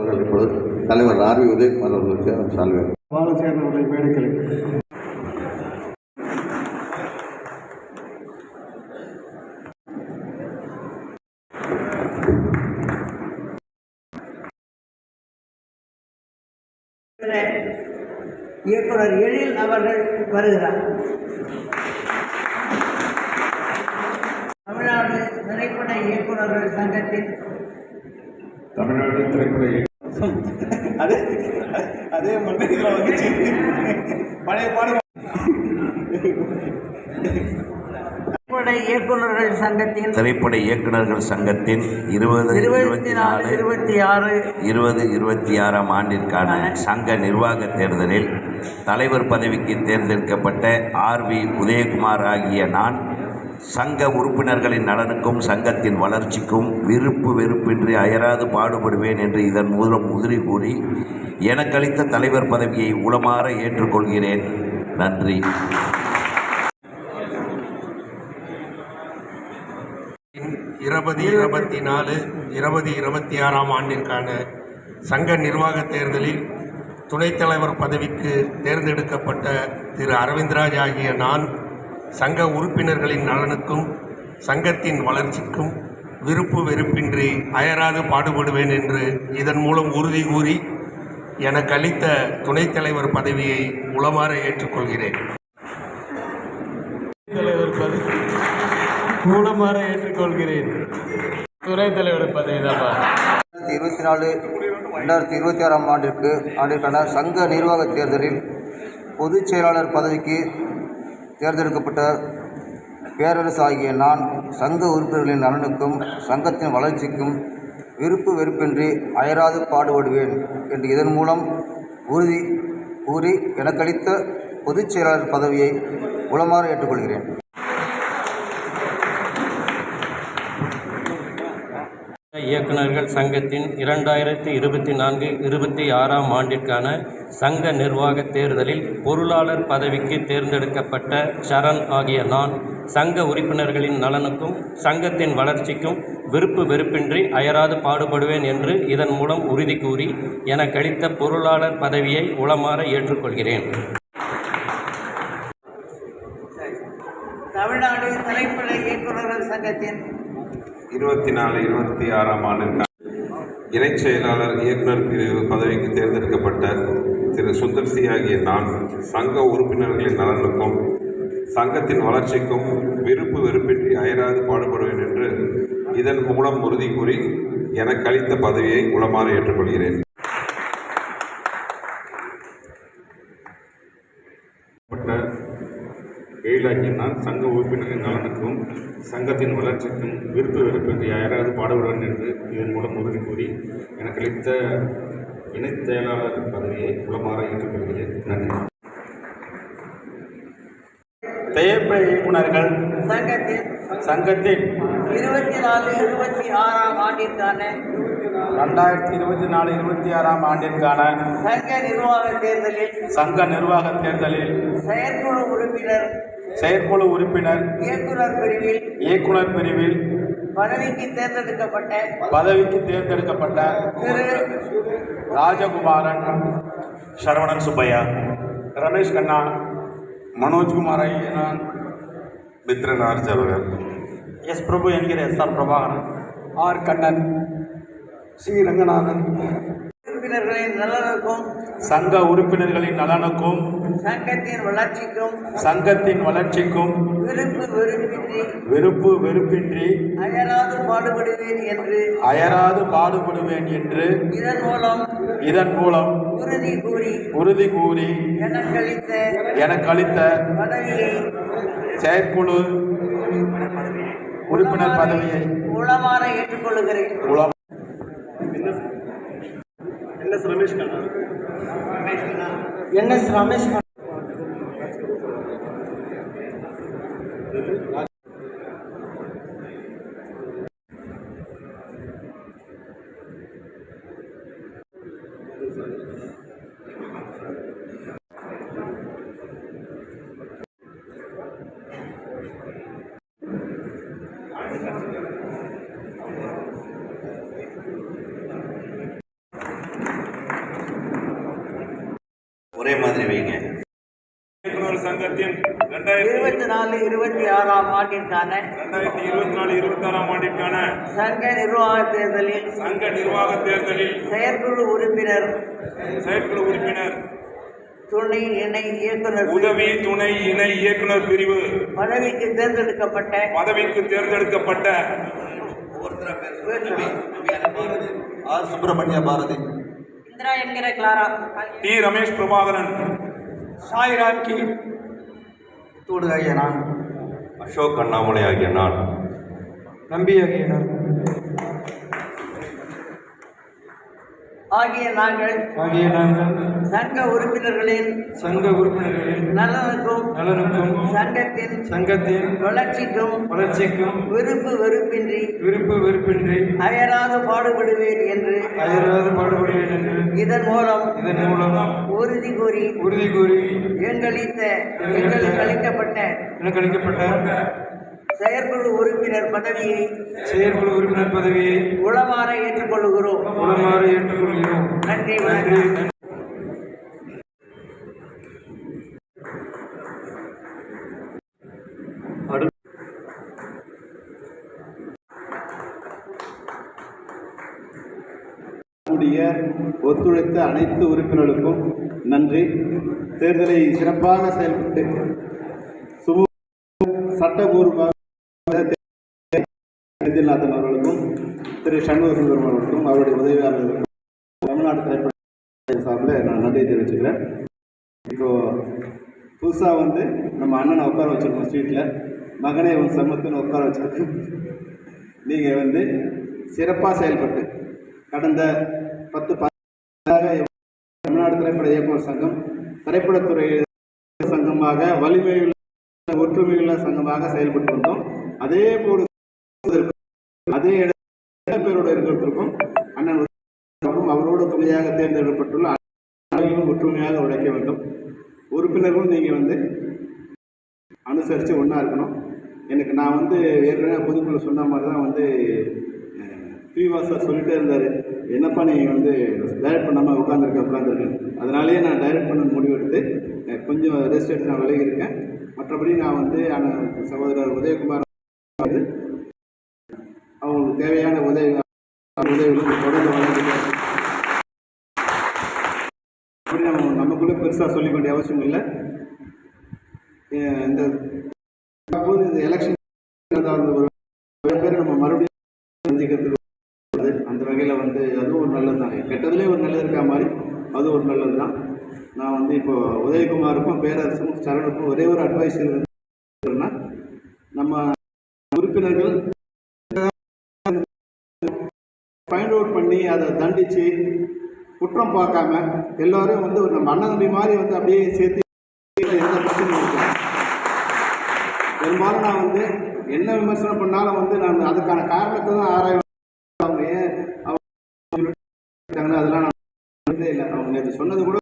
அவர்கள் இப்பொழுது தலைவர் ஆர்வி உதயகுமார் அவர்களுக்கு சால்வை. பாலசேகர் அவர்களை மேடைக்கலை இயக்குனர் எழில் அவர்கள் வருகிறார். தமிழ்நாடு திரைப்பட இயக்குனர்கள் சங்கத்தின் தமிழ்நாடு திரைப்பட அதே அதே மண்டலத்தில் வந்துச்சு பழைய பாடல் திரைப்பட இயக்குனர்கள் சங்கத்தின் திரைப்பட இயக்குநர்கள் சங்கத்தின் இருபது இருபத்தி நாலு இருபத்தி ஆறு இருபது இருபத்தி ஆறாம் ஆண்டிற்கான சங்க நிர்வாக தேர்தலில் தலைவர் பதவிக்கு தேர்ந்தெடுக்கப்பட்ட ஆர் வி உதயகுமார் ஆகிய நான் சங்க உறுப்பினர்களின் நலனுக்கும் சங்கத்தின் வளர்ச்சிக்கும் விருப்பு வெறுப்பின்றி அயராது பாடுபடுவேன் என்று இதன் மூலம் உதிரி கூறி எனக்களித்த தலைவர் பதவியை உளமாற ஏற்றுக்கொள்கிறேன். நன்றி. இருபது இருபத்தி நாலு இருபது இருபத்தி ஆறாம் ஆண்டிற்கான சங்க நிர்வாக தேர்தலில் துணைத் தலைவர் பதவிக்கு தேர்ந்தெடுக்கப்பட்ட திரு. அரவிந்த்ராஜ் ஆகிய நான் சங்க உறுப்பினர்களின் நலனுக்கும் சங்கத்தின் வளர்ச்சிக்கும் விருப்பு வெறுப்பின்றி அயராது பாடுபடுவேன் என்று இதன் மூலம் உறுதி கூறி எனக்கு அளித்த துணைத் தலைவர் பதவியை உளமாற ஏற்றுக்கொள்கிறேன். தலைவர் பதவி மூலமாற ஏற்றுக்கொள்கிறேன். துணைத் தலைவர் பதவி ரெண்டாயிரத்தி இருபத்தி நாலு ரெண்டாயிரத்தி இருபத்தி ஆறாம் ஆண்டிற்கு ஆண்டிற்கான சங்க நிர்வாக தேர்தலில் பொதுச் செயலாளர் பதவிக்கு தேர்ந்தெடுக்கப்பட்ட பேரரசு ஆகிய நான் சங்க உறுப்பினர்களின் நலனுக்கும் சங்கத்தின் வளர்ச்சிக்கும் விருப்பு வெறுப்பின்றி அயராது பாடுபடுவேன் என்று இதன் மூலம் உறுதி கூறி எனக்களித்த பொதுச் செயலாளர் பதவியை உளமாற ஏற்றுக்கொள்கிறேன். இயக்குநர்கள் சங்கத்தின் இரண்டாயிரத்தி இருபத்தி நான்கு இருபத்தி ஆறாம் ஆண்டிற்கான சங்க நிர்வாக தேர்தலில் பொருளாளர் பதவிக்கு தேர்ந்தெடுக்கப்பட்ட சரண் ஆகிய நான் சங்க உறுப்பினர்களின் நலனுக்கும் சங்கத்தின் வளர்ச்சிக்கும் விருப்பு வெறுப்பின்றி அயராது பாடுபடுவேன் என்று இதன் மூலம் உறுதி கூறி எனக்களித்த பொருளாளர் பதவியை உளமாற ஏற்றுக்கொள்கிறேன் தமிழ்நாடு திரைப்பட இயக்குனர்கள் சங்கத்தின் இருபத்தி நாலு இருபத்தி ஆறாம் ஆண்டு இணைச் செயலாளர் இயக்குனர் பிரிவு பதவிக்கு தேர்ந்தெடுக்கப்பட்ட திரு சுந்தர் சி ஆகிய நான் சங்க உறுப்பினர்களின் நலனுக்கும் சங்கத்தின் வளர்ச்சிக்கும் விருப்பு வெறுப்பின்றி அயராது பாடுபடுவேன் என்று இதன் மூலம் உறுதி கூறி எனக்கு அளித்த பதவியை உளமாறு ஏற்றுக்கொள்கிறேன். நான் சங்க உறுப்பினரின் நலனுக்கும் சங்கத்தின் வளர்ச்சிக்கும் விருப்பு வெறுப்பின்றி அயராது பாடுபடுவேன் என்று இதன் மூலம் உறுதி கூறி எனக்கு அளித்த இணைச் செயலாளர் பதவியை உளமாற ஏற்றுக்கொள்கிறேன். நன்றி. திரைப்பட இயக்குனர்கள் சங்கத்தின் சங்கத்தின் இருபத்தி நாலு இருபத்தி ஆறாம் ஆண்டிற்கான ரெண்டாயிரத்தி இருபத்தி நாலு இருபத்தி ஆறாம் ஆண்டிற்கான சங்க நிர்வாக தேர்தலில் சங்க நிர்வாக தேர்தலில் செயற்குழு உறுப்பினர் செயற்குழு உறுப்பினர் இயக்குனர் பிரிவில் இயக்குனர் பிரிவில் பதவிக்கு தேர்ந்தெடுக்கப்பட்ட பதவிக்கு தேர்ந்தெடுக்கப்பட்ட திரு. ராஜகுமாரன் சரவணன் சுப்பையா ரமேஷ் கண்ணா மனோஜ்குமார் ஐயனான் மித்ரன் ஆர் ஜவஹர். எஸ் பிரபு என்கிற S R Prabhakaran. R Kannan C Ranganathan. உறுப்பினர்களின் நலனுக்கும் சங்க உறுப்பினர்களின் நலனுக்கும் சங்கத்தின் வளர்ச்சிக்கும் சங்கத்தின் வளர்ச்சிக்கும் விருப்பு வெறுப்பின்றி வெறுப்பு வெறுப்பின்றி அயராது பாடுபடுவேன் என்று அயராது பாடுபடுவேன் என்று இதன் மூலம் இதன் மூலம் உறுதி கூறி உறுதி கூறி எனக்களித்த எனக்கு அளித்த பதவியை செயற்குழு உறுப்பினர் பதவியை உளமாற ஏற்றுக்கொள்கிறேன் உளம் என் எஸ் ரமேஷ் ஒரே மாதிரி வைங்க. சங்கத்தின் ரெண்டாயிரத்தி இருபத்தி நாலு இருபத்தி ஆறாம் ஆண்டிற்கான ரெண்டாயிரத்தி இருபத்தி நாலு இருபத்தி ஆறாம் ஆண்டிற்கான சங்க நிர்வாக தேர்தலில் சங்க நிர்வாக தேர்தலில் செயற்குழு உறுப்பினர் செயற்குழு உறுப்பினர் துணை இணை இயக்குனர் உதவி துணை இணை இயக்குனர் பிரிவு பதவிக்கு தேர்ந்தெடுக்கப்பட்ட பதவிக்கு தேர்ந்தெடுக்கப்பட்ட ஆர் சுப்பிரமணிய பாரதி. இந்திரா என்கிற கிளாரா? டி ரமேஷ் பிரபாகரன். சாய்ராம் கி தூடு ஆகிய நான். அசோக் அண்ணாமலை ஆகிய நான். நம்பி ஆகிய நான். ஆகிய நாங்கள் ஆகிய நாங்கள் சங்க உறுப்பினர்களின் சங்க உறுப்பினர்களின் நலனுக்கும் நலனுக்கும் சங்கத்தின் சங்கத்தின் வளர்ச்சிக்கும் வளர்ச்சிக்கும் விருப்பு வெறுப்பின்றி விருப்பு வெறுப்பின்றி அயராது பாடுபடுவேன் என்று அயராது பாடுபடுவேன் என்று இதன் மூலம் இதன் மூலம் உறுதி கூறி உறுதி கூறி எங்களித்த எங்களுக்கு அளிக்கப்பட்ட எனக்கு அளிக்கப்பட்ட செயற்குழு உறுப்பினர் பதவியை செயற்குழு உறுப்பினர் பதவியை உளமாற ஏற்றுக்கொள்கிறோம் உளமாற ஏற்றுக்கொள்கிறோம். நன்றி வணக்கம். கூடிய ஒத்துழைத்த அனைத்து உறுப்பினர்களுக்கும் நன்றி. தேர்தலை சிறப்பாக செயல்பட்டு சுமூக சட்டபூர்வமாக செந்தில்நாதன் அவர்களுக்கும் திரு சண்முக சுந்தரம் அவர்களுக்கும் அவருடைய உதவியாளர்களுக்கும் தமிழ்நாடு திரைப்பட சார்பில் நான் நன்றி தெரிவிச்சுக்கிறேன். இப்போது புதுசாக வந்து நம்ம அண்ணனை உட்கார வச்சுருக்கோம் ஸ்ட்ரீட்டில் மகனே உன் சமத்துன்னு உட்கார வச்சிருக்கோம் நீங்கள் வந்து சிறப்பாக செயல்பட்டு கடந்த பத்து பத்தாக தமிழ்நாடு திரைப்பட இயக்குநர் சங்கம் திரைப்படத்துறை சங்கமாக வலிமையுள்ள ஒற்றுமையுள்ள சங்கமாக செயல்பட்டு வந்தோம். அதே போல் அதே இட பேரோட இருக்கிறதுக்கும் அண்ணன் அவரோட துணையாக தேர்ந்தெடுக்கப்பட்டுள்ள அனைவரும் ஒற்றுமையாக உழைக்க வேண்டும். உறுப்பினர்களும் நீங்கள் வந்து அனுசரித்து ஒன்றா இருக்கணும். எனக்கு நான் வந்து ஏற்கனவே பொதுக்குழு சொன்ன மாதிரி தான் வந்து ஸ்ரீவாசர் சொல்லிட்டே இருந்தார். என்னப்பா நீ வந்து டைரக்ட் பண்ணாமல் உட்காந்துருக்க உட்காந்துருக்கேன் அதனாலேயே நான் டைரக்ட் பண்ண முடிவெடுத்து கொஞ்சம் ரெஸ்ட் எடுத்து நான் விலகி இருக்கேன் மற்றபடி நான் வந்து அண்ணன் சகோதரர் உதயகுமார் தேவையான உதவி உதவிகளும் தொடர்ந்து வழங்கிட்டு நம்ம நமக்குள்ளே பெருசாக சொல்லிக்க வேண்டிய அவசியம் இல்லை. இந்த போது இந்த எலெக்ஷன் ஒரு பேர் நம்ம மறுபடியும் சந்திக்கிறதுக்கு அந்த வகையில் வந்து அதுவும் ஒரு நல்லது தான். கெட்டதுலேயே ஒரு நல்லது இருக்கா மாதிரி அது ஒரு நல்லது தான். நான் வந்து இப்போ உதயகுமாருக்கும் பேரரசும் சரணுக்கும் ஒரே ஒரு அட்வைஸ் இருந்தது நம்ம உறுப்பினர்கள் ஃபைண்ட் அவுட் பண்ணி அதை தண்டித்து குற்றம் பார்க்காம எல்லாரும் வந்து ஒரு நம்ம அண்ணன் தம்பி மாதிரி வந்து அப்படியே சேர்த்து எந்த பிரச்சனையும் இருக்காது பெரும்பாலும் நான் வந்து என்ன விமர்சனம் பண்ணாலும் வந்து நான் அதுக்கான காரணத்தை தான் ஆராய்வேன் அவங்க அதெல்லாம் நான் இல்லை. அவங்க நேற்று சொன்னது கூட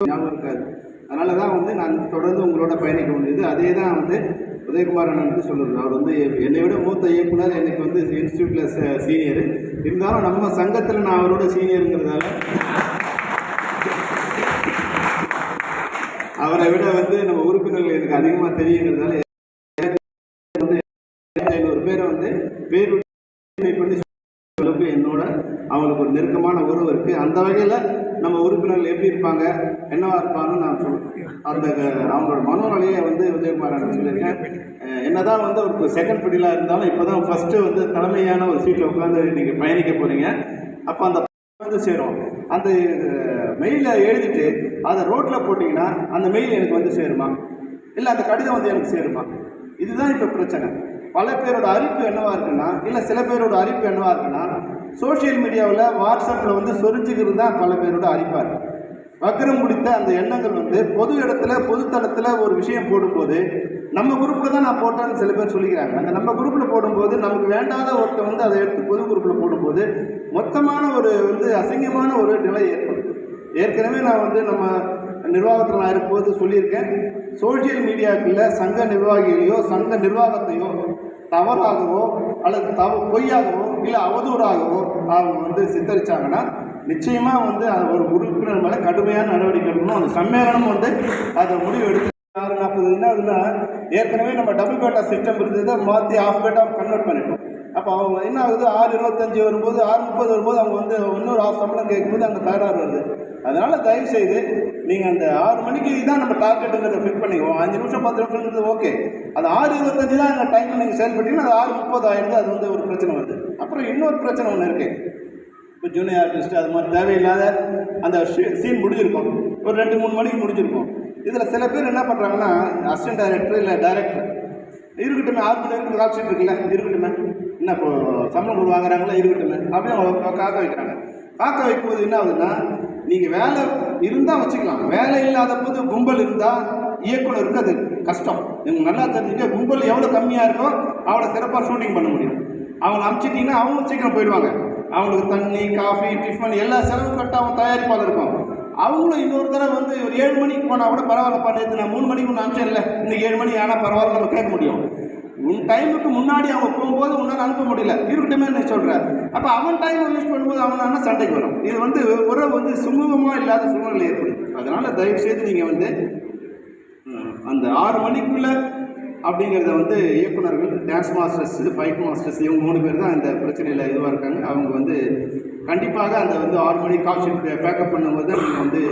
ஞாபகம் இருக்காது. அதனால தான் வந்து நான் தொடர்ந்து உங்களோட பயணிக்க முடியுது. அதே தான் வந்து உதயகுமார் அண்ணனுக்கு சொல்லுறது. அவர் வந்து என்னை விட மூத்த இயக்குனர். எனக்கு வந்து இன்ஸ்டியூட்டில் சீனியர். இருந்தாலும் நம்ம சங்கத்தில் நான் அவரோட சீனியருங்கிறதால அவரை விட வந்து நம்ம உறுப்பினர்கள் எனக்கு அதிகமாக தெரியுங்கிறதால வந்து ஐநூறு பேரை வந்து பேர் பண்ணி அளவுக்கு என்னோட அவங்களுக்கு ஒரு நெருக்கமான உறவு இருக்குது அந்த வகையில் நம்ம உறுப்பினர்கள் எப்படி இருப்பாங்க என்னவா இருப்பாங்கன்னு நான் சொல்லுவேன் அந்த அவங்களோட மனோநிலையை வந்து உதயகுமார் நான் சொல்லியிருக்கேன் என்னதான் வந்து ஒரு செகண்ட் படிலாக இருந்தாலும் இப்போ தான் ஃபஸ்ட்டு வந்து தலைமையான ஒரு சீட்டில் உட்காந்து நீங்கள் பயணிக்க போகிறீங்க அப்போ அந்த வந்து சேரும். அந்த மெயிலை எழுதிட்டு அதை ரோட்டில் போட்டிங்கன்னா அந்த மெயில் எனக்கு வந்து சேருமா? இல்லை அந்த கடிதம் வந்து எனக்கு சேருமா? இதுதான் இப்போ பிரச்சனை. பல பேரோட அறிப்பு என்னவா இருக்குன்னா இல்லை சில பேரோட அறிப்பு என்னவா இருக்குன்னா சோஷியல் மீடியாவில் வாட்ஸ்அப்பில் வந்து சொரிஞ்சுக்கிறது தான் பல பேரோட அறிப்பார் வக்கரம் பிடித்த அந்த எண்ணங்கள் வந்து பொது இடத்துல பொதுத்தளத்தில் ஒரு விஷயம் போடும்போது நம்ம குரூப்பில் தான் நான் போட்டேன்னு சில பேர் சொல்லிக்கிறாங்க. அந்த நம்ம குரூப்பில் போடும்போது நமக்கு வேண்டாத ஒருத்த வந்து அதை எடுத்து பொது குரூப்பில் போடும்போது மொத்தமான ஒரு வந்து அசிங்கமான ஒரு நிலை ஏற்படுது ஏற்கனவே நான் வந்து நம்ம நிர்வாகத்தில் நான் இருக்கும்போது சொல்லியிருக்கேன். சோஷியல் மீடியாக்குள்ள சங்க நிர்வாகிகளையோ சங்க நிர்வாகத்தையோ தவறாகவோ அல்லது தவ பொய்யாகவோ இல்லை அவதூறாகவோ அவங்க வந்து சித்தரித்தாங்கன்னா நிச்சயமாக வந்து அது ஒரு உறுப்பினர் மேலே கடுமையான நடவடிக்கை எடுக்கணும். அந்த சம்மேளனம் வந்து அதை முடிவு எடுத்து ஆறு நாற்பது என்ன ஆகுதுன்னா ஏற்கனவே நம்ம டபுள் பேட்டா சிஸ்டம் இருந்ததை மாற்றி ஆஃப் பேட்டா கன்வெர்ட் பண்ணிட்டோம். அப்போ அவங்க என்ன ஆகுது? ஆறு இருபத்தஞ்சு வரும்போது ஆறு முப்பது வரும்போது அவங்க வந்து இன்னொரு ஆஃப் சம்பளம் கேட்கும்போது அங்கே தகராறு வருது. அதனால் தயவு செய்து நீங்கள் அந்த ஆறு மணிக்கு தான் நம்ம டார்கெட்டுங்கிறத ஃபிட் பண்ணிக்குவோம் அஞ்சு நிமிஷம் பத்து நிமிஷம்ன்றது ஓகே அது ஆறு இருபத்தஞ்சு தான் எங்கள் டைமில் நீங்கள் செயல்பட்டீங்கன்னா அது ஆறு முப்பது ஆயிடுது அது வந்து ஒரு பிரச்சனை வருது. அப்புறம் இன்னொரு பிரச்சனை ஒன்று இருக்குது இப்போ ஜூனியர் ஆர்டிஸ்ட் அது மாதிரி தேவையில்லாத அந்த சீன் முடிஞ்சிருக்கும். ஒரு ரெண்டு மூணு மணிக்கு முடிஞ்சிருக்கும். இதில் சில பேர் என்ன பண்ணுறாங்கன்னா அசிஸ்டன்ட் டைரக்டர் இல்லை டைரக்டர் இருக்கட்டுமே ஆறு மணி வரைக்கும் கால் ஷீட் இருக்குல்ல இருக்கட்டுமே. என்ன இப்போ சம்பளம் கொடு வாங்குறாங்களா இருக்கட்டுமே. அப்படின்னு அவங்க காக்க வைக்கிறாங்க. காக்க வைக்கும்போது என்ன ஆகுதுன்னா நீங்கள் வேலை இருந்தால் வச்சுக்கலாம். வேலை இல்லாத போது கும்பல் இருந்தால் இயக்குனருக்கு அது கஷ்டம். நீங்கள் நல்லா தெரிஞ்சுக்க கும்பல் எவ்வளோ கம்மியாக இருக்கோ அவ்வளோ சிறப்பாக ஷூட்டிங் பண்ண முடியும். அவங்களை அனுப்பிச்சிட்டிங்கன்னா அவங்களும் சீக்கிரம் போயிடுவாங்க. அவங்களுக்கு தண்ணி காஃபி டிஃபன் எல்லா செலவு கட்ட அவங்க தயாரிப்பாளர் இருக்கும் அவங்களும் இன்னொரு தடவை வந்து ஒரு ஏழு மணிக்கு போனால் கூட பரவாயில்லப்பா நேற்று நான் மூணு மணிக்கு ஒன்று இல்லை இன்னைக்கு ஏழு மணி ஆனால் பரவாயில்ல நம்ம கேட்க முடியும். உன் டைமுக்கு முன்னாடி அவங்க போகும்போது உன்னால் அனுப்ப முடியல. இருக்கட்டுமே நீ சொல்கிற அப்போ அவன் டைம் யூஸ் பண்ணும்போது அவனால சண்டைக்கு வரும். இது வந்து ஒரு வந்து சுமூகமாக இல்லாத சூழ்நிலை ஏற்படும் அதனால் தயவுசெய்து நீங்கள் வந்து அந்த ஆறு மணிக்குள்ளே அப்படிங்கிறத வந்து இயக்குனர்கள் டான்ஸ் மாஸ்டர்ஸ் ஃபைட் மாஸ்டர்ஸ் இவங்க மூணு பேர் தான் இந்த பிரச்சனையில் இதுவாக இருக்காங்க. அவங்க வந்து கண்டிப்பாக அந்த வந்து ஆறு மணி கால் பேக்கப் பண்ணும்போது நீங்கள் வந்து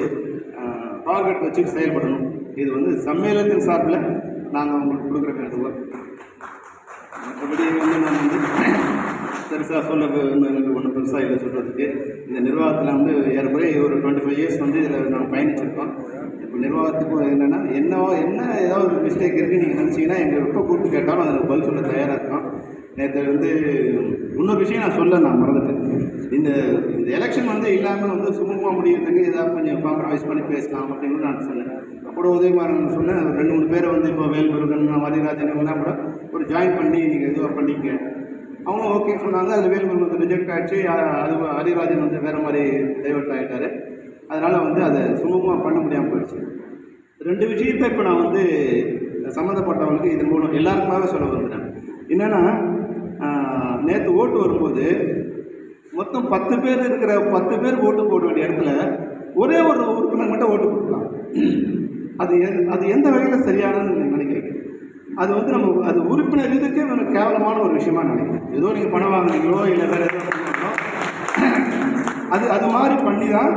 டார்கெட் வச்சு செயல்படணும். இது வந்து சம்மேளனத்தின் சார்பில் நாங்கள் உங்களுக்கு கொடுக்குற வேண்டுகோள் மற்றபடி வந்து நான் வந்து பெருசாக சொல்ல எனக்கு ஒன்றும் பெருசாக இல்லை சொல்கிறதுக்கு இந்த நிர்வாகத்தில் வந்து ஏறக்குறைய ஒரு டுவெண்ட்டி ஃபைவ் இயர்ஸ் வந்து இதில் நாங்கள் பயணிச்சிருக்கோம். நிர்வாகத்துக்கும் என்னென்னா என்னவோ என்ன ஏதாவது ஒரு மிஸ்டேக் இருக்குது நீங்கள் நினச்சிங்கன்னா எங்கள் எப்போ கூப்பிட்டு கேட்டாலும் அதுக்கு பதில் சொல்ல தயாராக இருக்கோம் நேற்று வந்து இன்னொரு விஷயம் நான் சொல்ல நான் மறந்துட்டேன். இந்த இந்த எலெக்ஷன் வந்து இல்லாமல் வந்து சுமூகமாக முடியறதுக்கு ஏதாவது கொஞ்சம் காம்ப்ரமைஸ் பண்ணி பேசலாம் அப்படின்னு நான் சொன்னேன் கூட உதயகுமாரன் சொன்னேன். ஒரு ரெண்டு மூணு பேரை வந்து இப்போ வேல்முருகன் மதிராஜன் இவங்கெல்லாம் கூட ஒரு ஜாயின் பண்ணி நீங்கள் இதுவாக பண்ணிக்க அவங்களும் ஓகே சொன்னாங்க. அதில் வேல்முருகன் வந்து ரிஜெக்ட் ஆகிடுச்சு அது ஹரிராஜன் வந்து வேறு மாதிரி டைவர்ட் ஆகிட்டாரு அதனால் வந்து அதை சுமூகமாக பண்ண முடியாமல் போயிடுச்சு. ரெண்டு விஷயத்தை இப்போ நான் வந்து சம்மந்தப்பட்டவங்களுக்கு இதன் மூலம் எல்லாருக்குமாவே சொல்ல விரும்புகிறேன். என்னென்னா நேற்று ஓட்டு வரும்போது மொத்தம் பத்து பேர் இருக்கிற பத்து பேர் ஓட்டு போட வேண்டிய இடத்துல ஒரே ஒரு உறுப்பினர் மட்டும் ஓட்டு போடலாம் அது எ- அது எந்த வகையில் சரியானதுன்னு நீங்கள் நினைக்கிறீங்க? அது வந்து நம்ம அது உறுப்பினர் இதுக்கே நம்ம கேவலமான ஒரு விஷயமா நினைக்கிறேன். ஏதோ நீங்கள் பணம் வாங்குறீங்களோ இல்லை வேறு ஏதோ அது அது மாதிரி பண்ணி தான்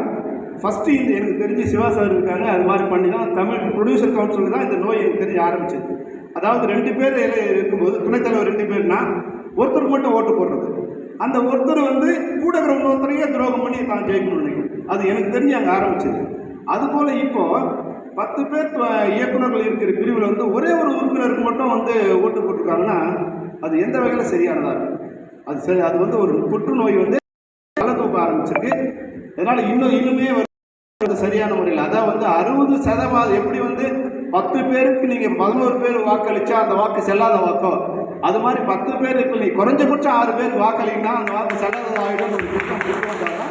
ஃபஸ்ட்டு இந்த எனக்கு தெரிஞ்சு சிவா சார் இருக்காங்க அது மாதிரி பண்ணி தான் தமிழ் ப்ரொடியூசர் கவுன்சில் தான் இந்த நோய் எனக்கு தெரிஞ்சு ஆரம்பிச்சது. அதாவது ரெண்டு பேர் இருக்கும்போது துணைத்தலைவர் ரெண்டு பேர்னா ஒருத்தருக்கு மட்டும் ஓட்டு போடுறது. அந்த ஒருத்தர் வந்து கூட இருக்கிற ஒருத்தரையே துரோகம் பண்ணி தான் ஜெயிக்கணும்னு நினைக்கும் அது எனக்கு தெரிஞ்சு அங்கே ஆரம்பிச்சது. அதுபோல் இப்போது பத்து பேர் இயக்குநர்கள் இயக்குனர்கள் இருக்கிற பிரிவில் வந்து ஒரே ஒரு உறுப்பினருக்கு மட்டும் வந்து ஓட்டு போட்டிருக்காங்கன்னா அது எந்த வகையில் சரியானதாக இருக்கும்? அது சரி அது வந்து ஒரு புற்றுநோய் வந்து தலை தூக்க ஆரம்பிச்சிருக்கு. அதனால் இன்னும் இன்னுமே சரியான முறையில். அதான் வந்து அறுபது சதவாதம் எப்படி வந்து பத்து பேருக்கு நீங்கள் பதினோரு பேர் வாக்களிச்சா அந்த வாக்கு செல்லாத வாக்கோ? அது மாதிரி பத்து பேருக்கு நீ குறைஞ்சபட்சம் ஆறு பேர் வாக்களிங்கன்னா அந்த வாக்கு செல்லாத ஆகிடும் ஒரு திட்டம் கொண்டு வந்தாங்கன்னா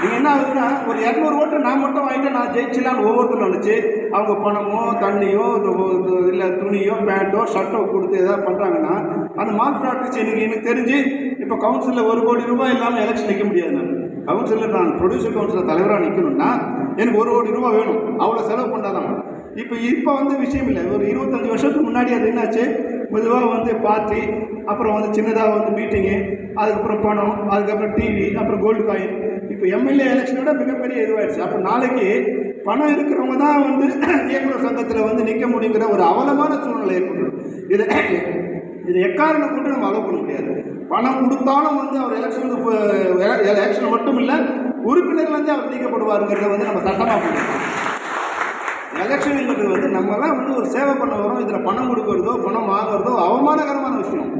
நீங்கள் என்ன ஆகுதுன்னா ஒரு இரநூறு ஓட்டு நான் மட்டும் வாங்கிட்டு நான் ஜெயிச்சிடலான்னு ஒவ்வொருத்தரும் நினச்சி அவங்க பணமோ தண்ணியோ இல்லை துணியோ பேண்ட்டோ ஷர்ட்டோ கொடுத்து எதாவது பண்ணுறாங்கன்னா அந்த மார்க் ப்ராக்டிஸ் எனக்கு எனக்கு தெரிஞ்சு இப்போ கவுன்சிலில் ஒரு கோடி ரூபாய் இல்லாமல் எலெக்ஷன் நிற்க முடியாது. நான் கவுன்சிலில் நான் ப்ரொடியூசர் கவுன்சிலர் தலைவராக நிற்கணும்னா எனக்கு ஒரு கோடி ரூபா வேணும். அவ்வளோ செலவு பண்ணாதான் இப்போ இப்போ வந்து விஷயம் இல்லை. ஒரு இருபத்தஞ்சி வருஷத்துக்கு முன்னாடி அது என்னாச்சு? மெதுவாக வந்து பார்ட்டி அப்புறம் வந்து சின்னதாக வந்து மீட்டிங்கு அதுக்கப்புறம் பணம் அதுக்கப்புறம் டிவி அப்புறம் கோல்டு காயின் இப்போ எம்எல்ஏ எலெக்ஷனோட மிகப்பெரிய இதுவாயிடுச்சு. அப்போ நாளைக்கு பணம் இருக்கிறவங்க தான் வந்து இயக்குனர் சங்கத்தில் வந்து நிற்க முடியுங்கிற ஒரு அவலமான சூழ்நிலை ஏற்படும் இதை இதை எக்காரணம் கொண்டு நம்ம அலோவ் பண்ண முடியாது. பணம் கொடுத்தாலும் வந்து அவர் எலெக்ஷனுக்கு எலெக்ஷன் மட்டும் இல்லை உறுப்பினர்லேருந்து அவர் நீக்கப்படுவாருங்கிறத வந்து நம்ம சட்டமாக பண்ணிருக்கோம் எலெக்ஷனுங்கிறது வந்து நம்மலாம் வந்து ஒரு சேவை பண்ண வரோம் இதில் பணம் கொடுக்கறதோ பணம் வாங்குறதோ அவமானகரமான விஷயம்.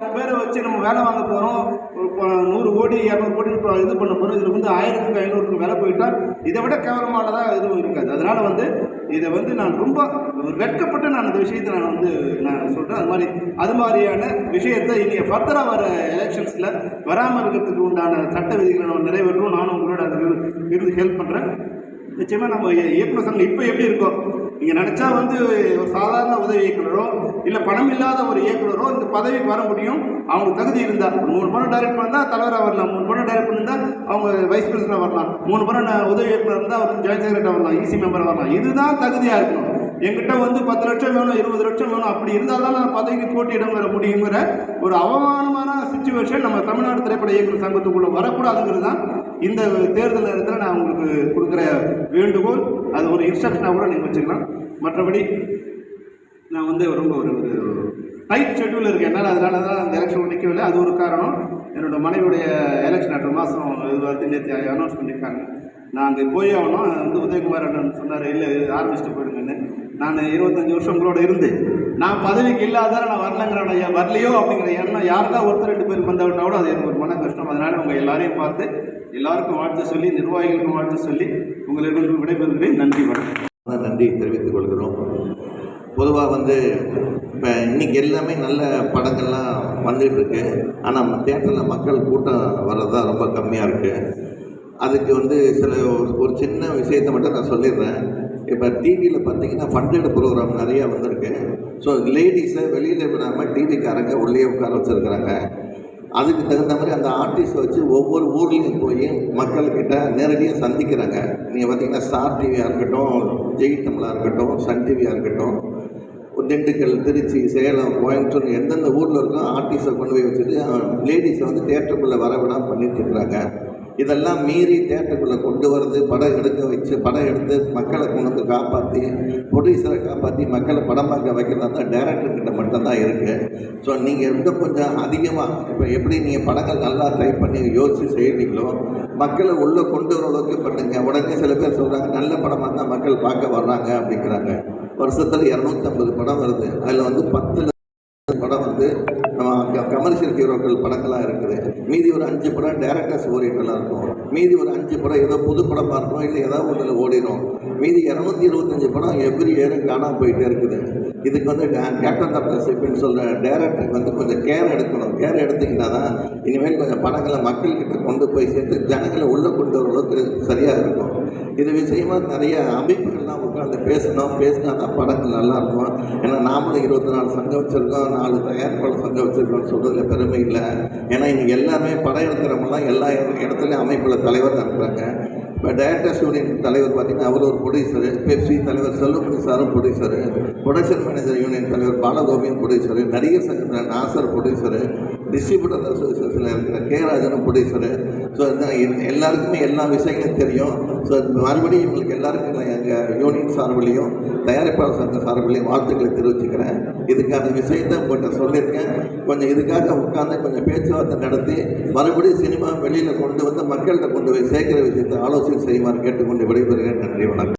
பேரை வச்சு நம்ம வேலை வாங்க போகிறோம் நூறு கோடி இரநூறு கோடி இப்போ இது பண்ண போகிறோம் இதில் வந்து ஆயிரத்துக்கு ஐநூறுக்கு வேலை போயிட்டால் இதை விட கேவலமானதாக எதுவும் இருக்காது. அதனால் வந்து இதை வந்து நான் ரொம்ப ஒரு வெட்கப்பட்டு நான் அந்த விஷயத்தை நான் வந்து நான் சொல்கிறேன் அது மாதிரி அது மாதிரியான விஷயத்தை இங்கே ஃபர்தராக வர எலெக்ஷன்ஸில் வராமல் இருக்கிறதுக்கு உண்டான சட்ட விதிகளை நம்ம நிறைவேற்றணும். நானும் உங்களோட அதுக்கு இருந்து ஹெல்ப் பண்ணுறேன் நிச்சயமாக நம்ம இயக்குனர் சங்கம் இப்போ எப்படி இருக்கோம் நீங்கள் நினச்சா வந்து ஒரு சாதாரண உதவி இயக்குனரோ இல்லை பணம் இல்லாத ஒரு இயக்குனரோ இந்த பதவிக்கு வர முடியும். அவங்க தகுதி இருந்தால் மூணு படம் டைரக்ட் பண்ணால் தலைவராக வரலாம். மூணு படம் டைரக்ட் பண்ணிருந்தால் அவங்க வைஸ் பிரசிடண்டாக வரலாம். மூணு படம் நான் உதவி இயக்குனர் இருந்தால் அவர் ஜாயின்ட் செக்ரட்டரி வரலாம். ஈசி மெம்பராக வரலாம். இதுதான் தகுதியாக இருக்கணும். என்கிட்ட வந்து பத்து லட்சம் வேணும் இருபது லட்சம் வேணும் அப்படி இருந்தால் தான் நான் பதவிக்கு போட்டியிடம் வர முடியுங்கிற ஒரு அவமானமான சுச்சுவேஷன் நம்ம தமிழ்நாடு திரைப்பட இயக்குனர் சங்கத்துக்குள்ளே வரக்கூடாதுங்கிறது தான் இந்த தேர்தல் நேரத்தில் நான் உங்களுக்கு கொடுக்குற வேண்டுகோள் அது ஒரு இன்ஸ்ட்ரக்ஷனாக கூட நீங்கள் வச்சுக்கலாம். மற்றபடி நான் வந்து ரொம்ப ஒரு டைட் ஷெட்யூல் இருக்குது என்னால் அதனால தான் அந்த எலெக்ஷன் நிற்கவில்லை அது ஒரு காரணம். என்னோட மனைவியுடைய எலெக்ஷன் அடுத்த மாதம் இது வந்து நேற்று அனௌன்ஸ் பண்ணியிருக்காங்க. நான் அங்கே போய் ஆகணும். வந்து உதயகுமார் அண்ணன் சொன்னார் இல்லை ஆரம்பிச்சுட்டு போயிடுங்கன்னு. நான் இருபத்தஞ்சி வருஷம் உங்களோட இருந்து நான் பதவிக்கு இல்லாதார நான் வரலங்கிற வரலையோ? அப்படிங்கிற எண்ணம் யாருக்கா? ஒருத்தர் ரெண்டு பேர் வந்தவிட்டா கூட அது எனக்கு ஒரு மன கஷ்டம். அதனால் உங்கள் எல்லாரையும் பார்த்து எல்லாருக்கும் வாழ்த்து சொல்லி நிர்வாகிகளுக்கும் வாழ்த்து சொல்லி உங்களிடம் விடைபெறுகிறேன். நன்றி வணக்கம். நன்றி தெரிவித்துக் கொள்கிறோம். பொதுவாக வந்து இப்போ இன்றைக்கி எல்லாமே நல்ல படங்கள்லாம் வந்துகிட்டு இருக்கு. ஆனால் தேட்டரில் மக்கள் கூட்டம் வர்றது தான் ரொம்ப கம்மியாக இருக்குது அதுக்கு வந்து சில ஒரு ஒரு சின்ன விஷயத்தை மட்டும் நான் சொல்லிடுறேன். இப்போ டிவியில் பார்த்தீங்கன்னா ஃபண்டட் ப்ரோக்ராம் நிறையா வந்திருக்கு. ஸோ லேடிஸை வெளியில் விடாமல் டிவிக்காரங்க உள்ளே உட்கார வச்சுருக்குறாங்க. அதுக்கு தகுந்த மாதிரி அந்த ஆர்டிஸ்ட் வச்சு ஒவ்வொரு ஊர்லேயும் போய் மக்கள்கிட்ட நேரடியாக சந்திக்கிறாங்க. நீங்கள் பார்த்தீங்கன்னா ஸ்டார் டிவியாக இருக்கட்டும் ஜெய் தமிழாக இருக்கட்டும் சன் டிவியாக இருக்கட்டும் திண்டுக்கல் திருச்சி சேலம் கோயம்புத்தூர் எந்தெந்த ஊரில் இருக்கோ ஆர்டிஸ்ட்டை கொண்டு போய் வச்சுட்டு லேடிஸை வந்து தேட்டருக்குள்ளே வர விடாம பண்ணிட்டு இருக்கிறாங்க. இதெல்லாம் மீறி தேட்டருக்குள்ளே கொண்டு வரது படம் எடுக்க வச்சு படம் எடுத்து மக்களை கொண்டு வந்து காப்பாற்றி ப்ரொடியூசரை காப்பாற்றி மக்களை படம் பார்க்க வைக்கிறதா தான் டேரக்டர்கிட்ட மட்டும்தான் இருக்குது ஸோ நீங்கள் இன்னும் கொஞ்சம் அதிகமாக இப்போ எப்படி நீங்கள் படங்கள் நல்லா ட்ரை பண்ணி யோசித்து செய்கிறீங்களோ மக்களை உள்ளே கொண்டு வர அளவுக்கு பண்ணுங்க. உடனே சில பேர் சொல்கிறாங்க நல்ல படமாக தான் மக்கள் பார்க்க வர்றாங்க அப்படிங்கிறாங்க. வருஷத்தில் இரநூத்தம்பது படம் வருது. அதில் வந்து பத்து படம் வந்து கமர்ஷியல் ஹீரோக்கள் படங்களாக இருக்குது. மீதி ஒரு அஞ்சு படம் டேரக்டர்ஸ் ஓரியன்டலாக இருக்கும். மீதி ஒரு அஞ்சு படம் ஏதோ புது படமாக இருக்கும் இல்லை ஏதாவது ஒன்றில் ஓடிடும் மீதி இரநூத்தி இருபத்தஞ்சு படம் எவ்ரி இயரும் காணாமல் போயிட்டே இருக்குது. இதுக்கு வந்து கேப்டன் ஆஃப் த சொல்கிற டேரக்டருக்கு வந்து கொஞ்சம் கேர் எடுக்கணும். கேர் எடுத்திங்கன்னா தான் இனிமேல் கொஞ்சம் படங்களை மக்கள்கிட்ட கொண்டு போய் சேர்த்து ஜனங்களை உள்ளே கொண்டு வர அளவுக்கு சரியாக இருக்கும். இது விஷயமா நிறைய அமைப்புகள்லாம் உட்காந்து பேசணும் பேசினா தான் படங்கள் நல்லா இருக்கும் ஏன்னா நாமளும் இருபத்தி நாலு சங்கம் வச்சுருக்கோம் நாலு தயாரிப்பாளர் சங்கம் வச்சுருக்கோம்னு சொல்கிறதுல பெருமை இல்லை. ஏன்னா இன்னைக்கு எல்லாமே படம் எடுக்கிறவங்களாம் எல்லா இடத்துலையும் அமைப்பில் தலைவராக இருக்கிறாங்க இப்போ டைரக்டர்ஸ் யூனியன் தலைவர் பார்த்தீங்கன்னா அவர் ஒரு ப்ரொடியூசரு பெப்சி தலைவர் செல்வமணி சாரும் ப்ரொடியூசரு ப்ரொடக்ஷன் மேனேஜர் யூனியன் தலைவர் பாலகோபியம் ப்ரொடியூசரு நடிகர் சங்கத்தில் நாசர் ப்ரொடியூசரு டிஸ்ட்ரிபியூட்டர் அசோசியேஷனில் இருக்கிற கே ராஜனும் ப்ரொடியூசரு ஸோ எல்லாருக்குமே எல்லா விஷயங்களும் தெரியும். ஸோ மறுபடியும் இவங்களுக்கு எல்லாருக்கும் நான் எங்கள் யூனியன் சார்பிலையும் தயாரிப்பாளர் சங்க சார்பிலையும் வாழ்த்துக்களை தெரிவிச்சுக்கிறேன். இதுக்கான விஷயத்தை உங்கள்கிட்ட சொல்லியிருக்கேன். கொஞ்சம் இதுக்காக உட்காந்து கொஞ்சம் பேச்சுவார்த்தை நடத்தி மறுபடியும் சினிமா வெளியில் கொண்டு வந்து மக்கள்கிட்ட கொண்டு போய் சேர்க்கிற விஷயத்தை ஆலோசனை செய்யுமாறு கேட்டுக்கொண்டு விடைபெறுகிறேன். நன்றி வணக்கம்.